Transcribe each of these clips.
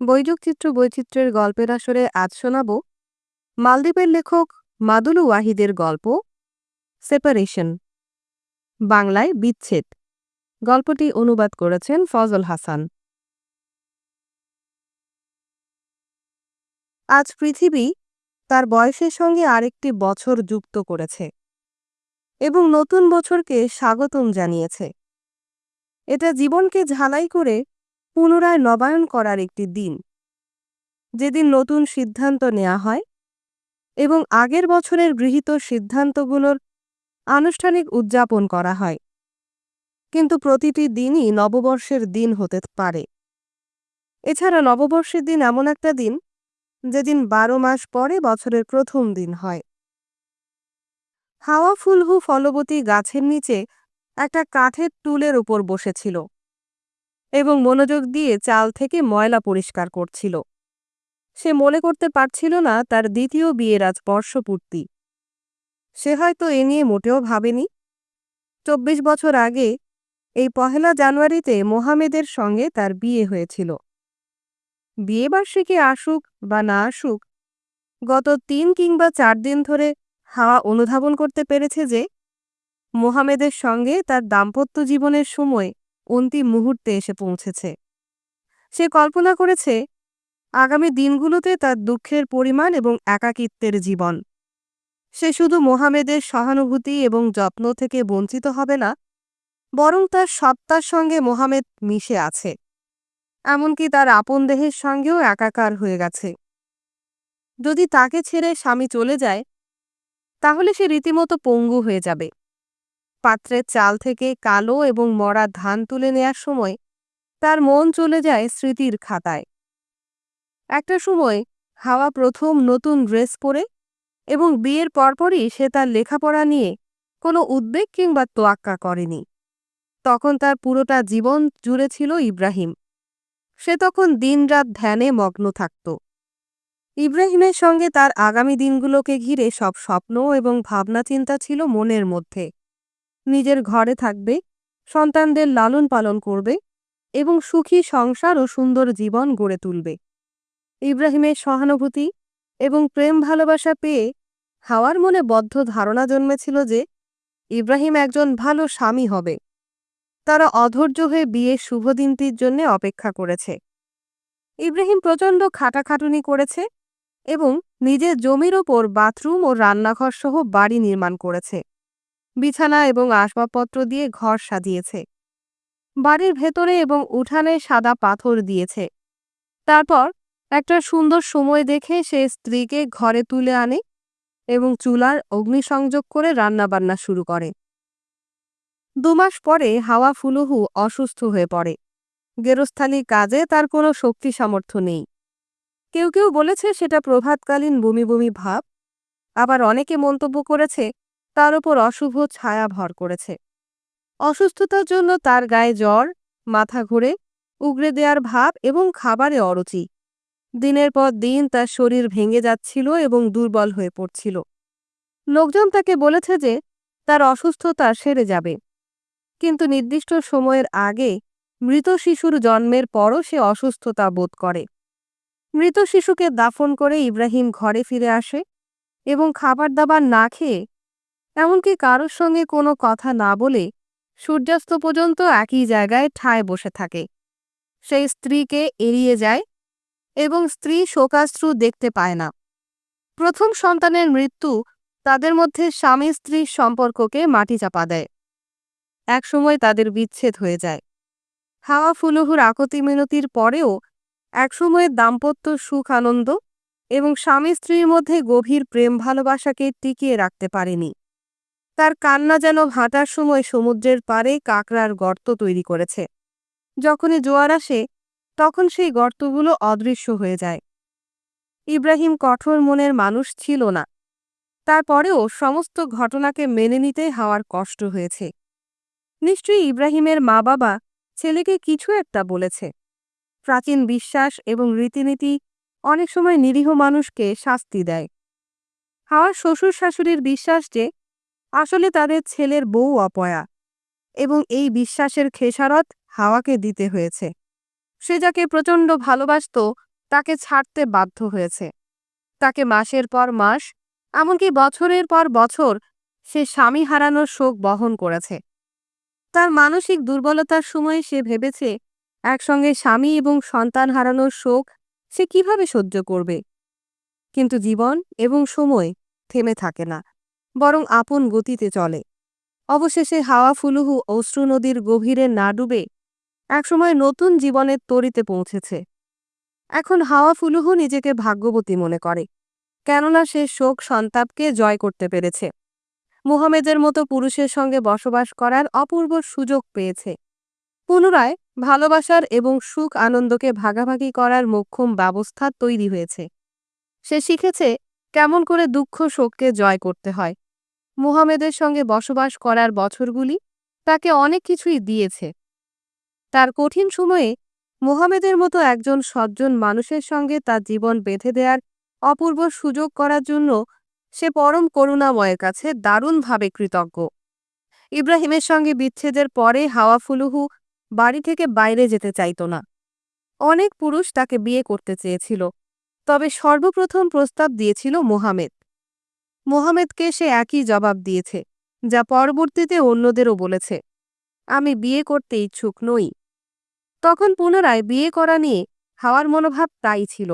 বৈযোগচিত্র বৈচিত্র্যের গল্পের আসরে আজ শোনাব মালদ্বীপের লেখক মাদুলু ওয়াহিদের গল্প, সেপারেশন। বাংলায় বিচ্ছেদ। গল্পটি অনুবাদ করেছেন ফজল হাসান। আজ পৃথিবী তার বয়সের সঙ্গে আরেকটি বছর যুক্ত করেছে এবং নতুন বছরকে স্বাগতম জানিয়েছে। এটা জীবনকে ঝালাই করে পুনরায় নবায়ন করার একটি দিন। যেদিন নতুন সিদ্ধান্ত নেওয়া হয় এবং আগের বছরের গৃহীত সিদ্ধান্তগুলোর আনুষ্ঠানিক উদযাপন করা হয়। কিন্তু প্রতিটি দিনই নববর্ষের দিন হতে পারে। এছাড়া নববর্ষের দিন এমন একটা দিন যেদিন বারো মাস পরে বছরের প্রথম দিন হয়। হাওয়া ফুলহু ফলবতী গাছের নিচে একটা কাঠের টুলের উপর বসেছিল। এবং মনোযোগ দিয়ে চাল থেকে ময়লা পরিষ্কার করছিল। সে মনে করতে পারছিল না তার দ্বিতীয় বিয়ের আজ বর্ষপূর্তি। সে হয়তো এ নিয়ে মোটেও ভাবেনি। চব্বিশ বছর আগে, এই পহেলা জানুয়ারিতে মোহামেদের সঙ্গে তার বিয়ে হয়েছিল। বিয়েবার্ষিকী আসুক বা না আসুক, গত তিন কিংবা চার দিন ধরে হাওয়া অনুধাবন করতে পেরেছে যে, মোহামেদের সঙ্গে তার দাম্পত্য জীবনের সময় অন্তিম মুহূর্তে এসে পৌঁছেছে। সে কল্পনা করেছে, আগামী দিনগুলোতে তার দুঃখের পরিমাণ এবং একাকিত্বের জীবন। সে শুধু মোহামেদের সহানুভূতি এবং যত্ন থেকে বঞ্চিত হবে না, বরং তার সত্তার সঙ্গে মোহামেদ মিশে আছে। এমনকি তার আপন দেহের সঙ্গেও একাকার হয়ে গেছে। যদি তাকে ছেড়ে স্বামী চলে যায়, তাহলে সে রীতিমতো পঙ্গু হয়ে যাবে। পাত্রের চাল থেকে কালো এবং মরা ধান তুলে নেয়ার সময় তার মন চলে যায় স্মৃতির খাতায়। একটা সময় হাওয়া প্রথম নতুন ড্রেস পরে এবং বিয়ের পরপরই সে তার লেখাপড়া নিয়ে কোনো উদ্বেগ কিংবা তোয়াক্কা করেনি। তখন তার পুরোটা জীবন জুড়ে ছিল ইব্রাহিম। সে তখন দিনরাত ধ্যানে মগ্ন থাকত। ইব্রাহিমের সঙ্গে তার আগামী দিনগুলোকে ঘিরে সব স্বপ্ন এবং ভাবনা চিন্তা ছিল মনের মধ্যে। নিজের ঘরে থাকবে, সন্তানদের লালন পালন করবে এবং সুখী সংসার ও সুন্দর জীবন গড়ে তুলবে। ইব্রাহিমের সহানুভূতি এবং প্রেম ভালোবাসা পেয়ে হাওয়ার মনে বদ্ধ ধারণা জন্মেছিল যে ইব্রাহিম একজন ভালো স্বামী হবে। তারা অধৈর্য হয়ে বিয়ের শুভ দিনটির জন্য অপেক্ষা করেছে। ইব্রাহিম প্রচণ্ড খাটাখাটুনি করেছে এবং নিজের জমির ওপর বাথরুম ও রান্নাঘর সহ বাড়ি নির্মাণ করেছে। বিছানা এবং আসবাবপত্র দিয়ে ঘর সাজিয়েছে। বাড়ির ভেতরে এবং উঠানে সাদা পাথর দিয়েছে। তারপর একটা সুন্দর সময় দেখে সে স্ত্রীকে ঘরে তুলে আনে এবং চুলার অগ্নিসংযোগ করে রান্নাবান্না শুরু করে। দুমাস পরে হাওয়া ফুলুহু অসুস্থ হয়ে পড়ে। গেরস্থালি কাজে তার কোনো শক্তি সামর্থ্য নেই। কেউ কেউ বলেছে সেটা প্রভাতকালীন বমি বমি ভাব। আবার অনেকে মন্তব্য করেছে তার ওপর অশুভ ছায়া ভর করেছে। অসুস্থতার জন্য তার গায়ে জ্বর, মাথা ঘুরে, উগড়ে দেয়ার ভাব এবং খাবারে অরুচি। দিনের পর দিন তার শরীর ভেঙে যাচ্ছিল এবং দুর্বল হয়ে পড়ছিল। লোকজন তাকে বলেছে যে, তার অসুস্থতা সেরে যাবে। কিন্তু নির্দিষ্ট সময়ের আগে মৃত শিশুর জন্মের পরও সে অসুস্থতা বোধ করে। মৃত শিশুকে দাফন করে ইব্রাহিম ঘরে ফিরে আসে এবং খাবার দাবার না খেয়ে এমনকি কারোর সঙ্গে কোনো কথা না বলে সূর্যাস্ত পর্যন্ত একই জায়গায় ঠায় বসে থাকে। সেই স্ত্রীকে এড়িয়ে যায় এবং স্ত্রী শোকাশ্রু দেখতে পায় না। প্রথম সন্তানের মৃত্যু তাদের মধ্যে স্বামী স্ত্রীর সম্পর্ককে মাটি চাপা দেয়। একসময় তাদের বিচ্ছেদ হয়ে যায়। হাওয়া ফুলহুর আকতি মিনতির পরেও একসময়ের দাম্পত্য সুখ, আনন্দ এবং স্বামী স্ত্রীর মধ্যে গভীর প্রেম ভালোবাসাকে টিকিয়ে রাখতে পারেনি। তার কান্না যেন হাঁটার সময় সমুদ্রের পারে কাকড়ার গর্ত তৈরি করেছে। যখনই জোয়ার আসে, তখন সেই গর্তগুলো অদৃশ্য হয়ে যায়। ইব্রাহিম কঠোর মনের মানুষ ছিল না। তারপরেও সমস্ত ঘটনাকে মেনে নিতে হাওয়ার কষ্ট হয়েছে। নিশ্চয়ই ইব্রাহিমের মা বাবা ছেলেকে কিছু একটা বলেছে। প্রাচীন বিশ্বাস এবং রীতিনীতি অনেক সময় নিরীহ মানুষকে শাস্তি দেয়। হাওয়ার শ্বশুর শাশুড়ির বিশ্বাস যে আসলে তাদের ছেলের বউ অপয়া এবং এই বিশ্বাসের খেসারত হাওয়াকে দিতে হয়েছে। সে যাকে প্রচণ্ড ভালোবাসত, তাকে ছাড়তে বাধ্য হয়েছে। তাকে মাসের পর মাস, এমনকি বছরের পর বছর, সে স্বামী হারানোর শোক বহন করেছে। তার মানসিক দুর্বলতার সময় সে ভেবেছে, একসঙ্গে স্বামী এবং সন্তান হারানোর শোক সে কীভাবে সহ্য করবে? কিন্তু জীবন এবং সময় থেমে থাকে না। বরং আপন গতিতে চলে। অবশেষে হাওয়া ফুলুহু অশ্রু নদীর গভীরে না ডুবে একসময় নতুন জীবনের তরিতে পৌঁছেছে। এখন হাওয়া ফুলুহু নিজেকে ভাগ্যবতী মনে করে, কেননা সে শোক সন্তাপকে জয় করতে পেরেছে। মুহামেদের মতো পুরুষের সঙ্গে বসবাস করার অপূর্ব সুযোগ পেয়েছে। পুনরায় ভালোবাসার এবং সুখ আনন্দকে ভাগাভাগি করার মোক্ষম ব্যবস্থা তৈরি হয়েছে। সে শিখেছে কেমন করে দুঃখ শোককে জয় করতে হয়। মুহামেদের সঙ্গে বসবাস করার বছরগুলি তাকে অনেক কিছুই দিয়েছে। তার কঠিন সময়ে মুহামেদের মতো একজন সজ্জন মানুষের সঙ্গে তার জীবন বেঁধে দেওয়ার অপূর্ব সুযোগ করার জন্য সে পরম করুণাময়ের কাছে দারুণভাবে কৃতজ্ঞ। ইব্রাহিমের সঙ্গে বিচ্ছেদের পরে হাওয়া ফুলুহু বাড়ি থেকে বাইরে যেতে চাইত না। অনেক পুরুষ তাকে বিয়ে করতে চেয়েছিল, তবে সর্বপ্রথম প্রস্তাব দিয়েছিল মোহামেদ মোহামেদকে সে একই জবাব দিয়েছে, যা পরবর্তীতে অন্যদেরও বলেছে, আমি বিয়ে করতে ইচ্ছুক নই। তখন পুনরায় বিয়ে করা নিয়ে হাওয়ার মনোভাব তাই ছিল।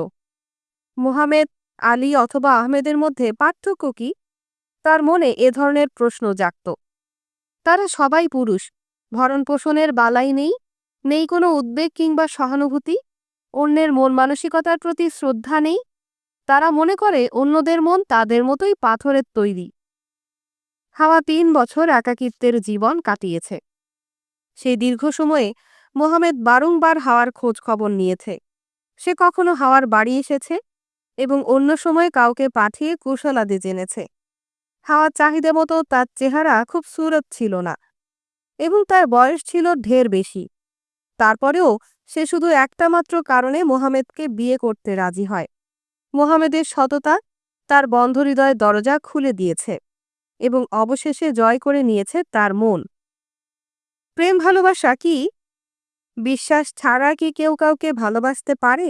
মোহামেদ আলী অথবা আহমেদের মধ্যে পার্থক্য কি? তার মনে এ ধরনের প্রশ্ন জাগত। তারা সবাই পুরুষ, ভরণপোষণের বালাই নেই নেই কোনো উদ্বেগ কিংবা সহানুভূতি, অন্যের মন মানসিকতার প্রতি শ্রদ্ধা নেই তারা মনে করে অন্যদের মন তাদের মতোই পাথরের তৈরি। হাওয়া তিন বছর একাকিত্বের জীবন কাটিয়েছে। সেই দীর্ঘ সময়ে মোহামেদ বারংবার হাওয়ার খোঁজ খবর নিয়েছে। সে কখনো হাওয়ার বাড়ি এসেছে এবং অন্য সময় কাউকে পাঠিয়ে কুশলাদি জেনেছে। হাওয়ার চাহিদা মতো তার চেহারা খুব সুরত ছিল না এবং তার বয়স ছিল ঢের বেশি। তারপরেও সে শুধু একটা মাত্র কারণে মোহামেদকে বিয়ে করতে রাজি হয়। মোহামেদের সততা তার বন্ধ হৃদয় দরজা খুলে দিয়েছে এবং অবশেষে জয় করে নিয়েছে তার মন। প্রেম ভালোবাসা কি? বিশ্বাস ছাড়া কি কেউ কাউকে ভালোবাসতে পারে?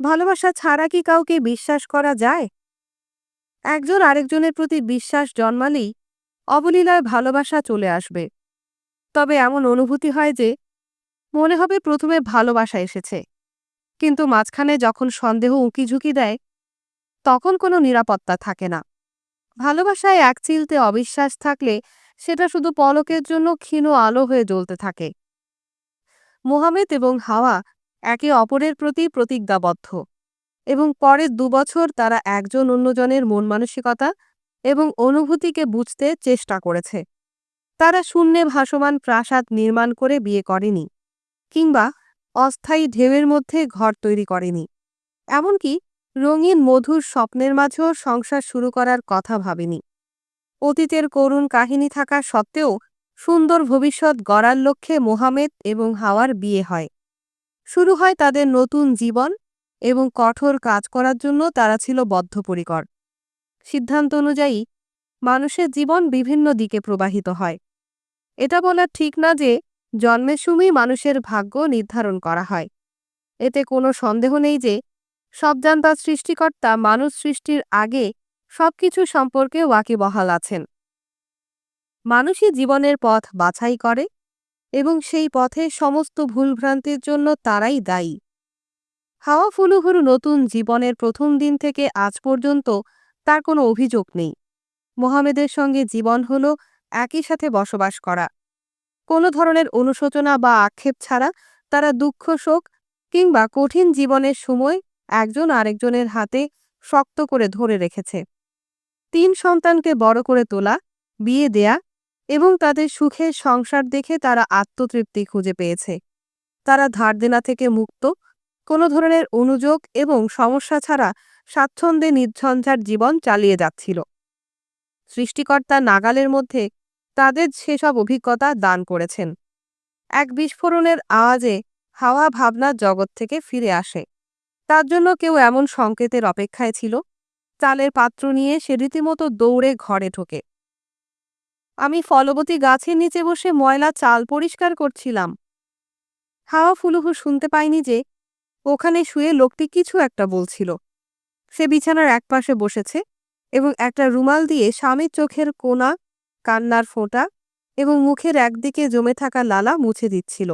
ভালোবাসা ছাড়া কি কাউকে বিশ্বাস করা যায়? একজন আরেকজনের প্রতি বিশ্বাস জন্মালেই অবলীলায় ভালোবাসা চলে আসবে। তবে এমন অনুভূতি হয় যে মনে হবে প্রথমে ভালোবাসা এসেছে। কিন্তু মাঝখানে যখন সন্দেহ উঁকিঝুঁকি দেয়, তখন কোনো নিরাপত্তা থাকে না। ভালোবাসায় এক চিলতে অবিশ্বাস থাকলে সেটা শুধু পলকের জন্য ক্ষীণ আলো হয়ে জ্বলতে থাকে। মোহামেদ এবং হাওয়া একে অপরের প্রতি প্রতিজ্ঞাবদ্ধ এবং পরের দুবছর তারা একজন অন্যজনের মন মানসিকতা এবং অনুভূতিকে বুঝতে চেষ্টা করেছে। তারা শূন্যে ভাসমান প্রাসাদ নির্মাণ করে বিয়ে করেনি কিংবা অস্থায়ী ঢেউয়ের মধ্যে ঘর তৈরি করেনি। এমনকি রঙিন মধুর স্বপ্নের মাঝেও সংসার শুরু করার কথা ভাবেনি। অতীতের করুণ কাহিনী থাকা সত্ত্বেও সুন্দর ভবিষ্যৎ গড়ার লক্ষ্যে মোহামেদ এবং হাওয়ার বিয়ে হয়। শুরু হয় তাদের নতুন জীবন এবং কঠোর কাজ করার জন্য তারা ছিল বদ্ধপরিকর। সিদ্ধান্ত অনুযায়ী মানুষের জীবন বিভিন্ন দিকে প্রবাহিত হয়। এটা বলা ঠিক না যে জন্মের সময়ই মানুষের ভাগ্য নির্ধারণ করা হয়। এতে কোনো সন্দেহ নেই যে সবজান্তা সৃষ্টিকর্তা মানুষ সৃষ্টির আগে সবকিছু সম্পর্কে ওয়াকিবহাল আছেন। মানুষই জীবনের পথ বাছাই করে এবং সেই পথে সমস্ত ভুলভ্রান্তির জন্য তারাই দায়ী। হাওয়া ফুলুহুরু নতুন জীবনের প্রথম দিন থেকে আজ পর্যন্ত তার কোনো অভিযোগ নেই। মোহামেদের সঙ্গে জীবন হল একই সাথে বসবাস করা। কোনো ধরনের অনুশোচনা বা আক্ষেপ ছাড়া তারা দুঃখ, শোক কিংবা কঠিন জীবনের সময় একজন আরেকজনের হাতে শক্ত করে ধরে রেখেছে। তিন সন্তানকে বড় করে তোলা, বিয়ে দেয়া এবং তাদের সুখের সংসার দেখে তারা আত্মতৃপ্তি খুঁজে পেয়েছে। তারা ধার দেনা থেকে মুক্ত, কোনো ধরনের অনুযোগ এবং সমস্যা ছাড়া স্বাচ্ছন্দ্যে নির্ঝঞ্ঝাট জীবন চালিয়ে যাচ্ছিল। সৃষ্টিকর্তা নাগালের মধ্যে তাদের সেসব অভিজ্ঞতা দান করেছেন। এক বিস্ফোরণের আওয়াজে হাওয়া ভাবনা জগৎ থেকে ফিরে আসে। তার জন্য কেউ এমন সংকেতের অপেক্ষায় ছিল? চালের পাত্র নিয়ে সে রীতিমতো দৌড়ে ঘরে ঢোকে। আমি ফলবতী গাছের নিচে বসে ময়লা চাল পরিষ্কার করছিলাম। হাওয়া ফুলুহু শুনতে পায়নি যে ওখানে শুয়ে লোকটি কিছু একটা বলছিল। সে বিছানার একপাশে বসেছে এবং একটা রুমাল দিয়ে স্বামীর চোখের কোনা কান্নার ফোঁটা এবং মুখের একদিকে জমে থাকা লালা মুছে দিচ্ছিল।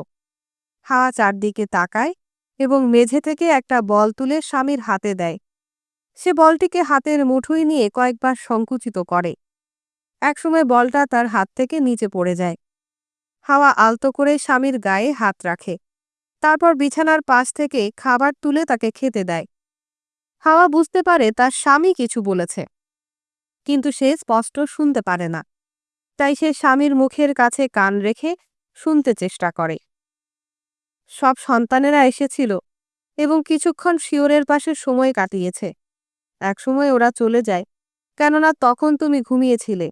হাওয়া চারদিকে তাকায় এবং মেঝে থেকে একটা বল তুলে স্বামীর হাতে দেয়। সে বলটিকে হাতের মুঠোয় নিয়ে কয়েকবার সংকুচিত করে। একসময় বলটা তার হাত থেকে নিচে পড়ে যায়। হাওয়া আলতো করে স্বামীর গায়ে হাত রাখে। তারপর বিছানার পাশ থেকে খাবার তুলে তাকে খেতে দেয়। হাওয়া বুঝতে পারে তার স্বামী কিছু বলেছে। কিন্তু সে স্পষ্ট শুনতে পারে না। তাই সে স্বামীর মুখের কাছে কান রেখে শুনতে চেষ্টা করে। সব সন্তানেরা এসেছিল এবং কিছুক্ষণ শিওরের পাশে সময় কাটিয়েছে। একসময় ওরা চলে যায়, কেননা তখন তুমি ঘুমিয়েছিলে।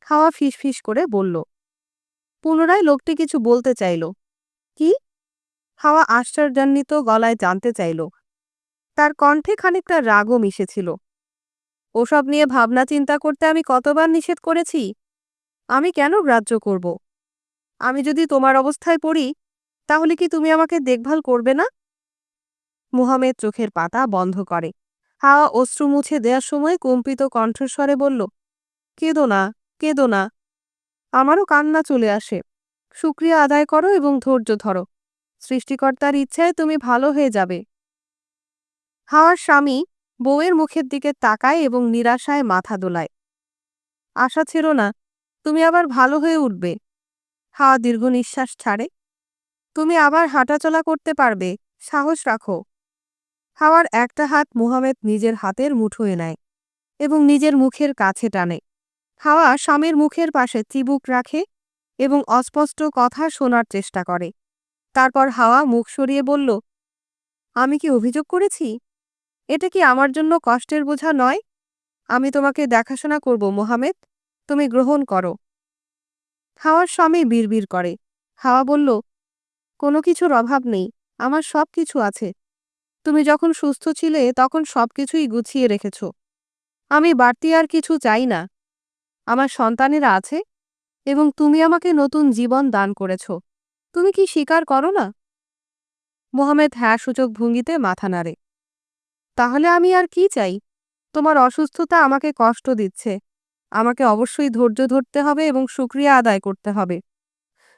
খাওয়া ফিসফিস করে বলল, পুনরায় লোকটি কিছু বলতে চাইল। কি? হাওয়া আশ্চর্যান্বিত গলায় জানতে চাইল। তার কণ্ঠে খানিকটা রাগও মিশেছিল। ওসব নিয়ে ভাবনা চিন্তা করতে আমি কতবার নিষেধ করেছি? আমি কেন গ্রাহ্য করব? আমি যদি তোমার অবস্থায় পড়ি, তাহলে কি তুমি আমাকে দেখভাল করবে না? মুহামেদ চোখের পাতা বন্ধ করে। হাওয়া অশ্রু মুছে দেওয়ার সময় কম্পিত কণ্ঠস্বরে বলল, কেঁদো না কেঁদো না। আমারও কান্না চলে আসে। শুক্রিয়া আদায় করো এবং ধৈর্য ধরো। সৃষ্টিকর্তার ইচ্ছায় তুমি ভালো হয়ে যাবে। হাওয়ার স্বামী বউয়ের মুখের দিকে তাকায় এবং নিরাশায় মাথা দোলায়। আশা ছিল না তুমি আবার ভালো হয়ে উঠবে। হাওয়া দীর্ঘ নিঃশ্বাস ছাড়ে। তুমি আবার হাঁটাচলা করতে পারবে, সাহস রাখো। হাওয়ার একটা হাত মুহামেদ নিজের হাতের মুঠোয় নেয় এবং নিজের মুখের কাছে টানে। হাওয়া স্বামীর মুখের পাশে চিবুক রাখে এবং অস্পষ্ট কথা শোনার চেষ্টা করে। তারপর হাওয়া মুখ সরিয়ে বলল, আমি কি অভিযোগ করেছি? এটা কি আমার জন্য কষ্টের বোঝা নয়? আমি তোমাকে দেখাশোনা করব মোহামেদ তুমি গ্রহণ করো। হাওয়ার স্বামী বিড়বিড় করে। হাওয়া বলল, কোনো কিছুর অভাব নেই, আমার সব কিছু আছে। তুমি যখন সুস্থ ছিলে, তখন সব কিছুই গুছিয়ে রেখেছ। আমি বাড়তি আর কিছু চাই না। আমার সন্তানেরা আছে, এবং তুমি আমাকে নতুন জীবন দান করেছ। তুমি কি স্বীকার করো না? মোহামেদ হ্যাঁ সূচক ভঙ্গিতে মাথা নাড়ে। তাহলে আমি আর কি চাই? তোমার অসুস্থতা আমাকে কষ্ট দিচ্ছে। আমাকে অবশ্যই ধৈর্য ধরতে হবে এবং সুক্রিয়া আদায় করতে হবে।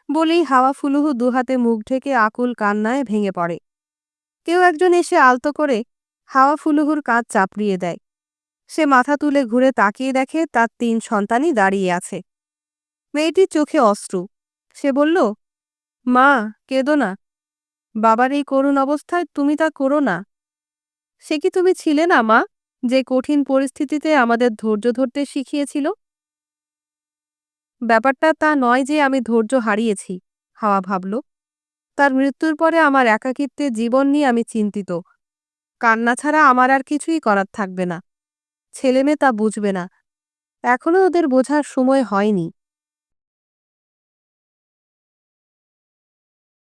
বলেই হাওয়া ফুলুহু দুহাতে মুখ ঢেকে আকুল কান্নায় ভেঙে পড়ে। কেউ একজন এসে আলতো করে হাওয়া ফুলুহুর কাঁধ চাপড়িয়ে দেয়। সে মাথা তুলে ঘুরে তাকিয়ে দেখে তার তিন সন্তানই দাঁড়িয়ে আছে। মেয়েটির চোখে অশ্রু। সে বলল, মা, কেঁদো না। বাবার এই করুণ অবস্থায় তুমি তা করো না। সে কি তুমি ছিলে না, মা? যে কঠিন পরিস্থিতিতে আমাদের ধৈর্য ধরতে শিখিয়েছিল? ব্যাপারটা তা নয় যে আমি ধৈর্য হারিয়েছি, হাওয়া ভাবল। তার মৃত্যুর পরে আমার একাকিত্বে জীবন নিয়ে আমি চিন্তিত। কান্না ছাড়া আমার আর কিছুই করার থাকবে না। ছেলেমেয়ে তা বুঝবে না। এখনও ওদের বোঝার সময় হয়নি।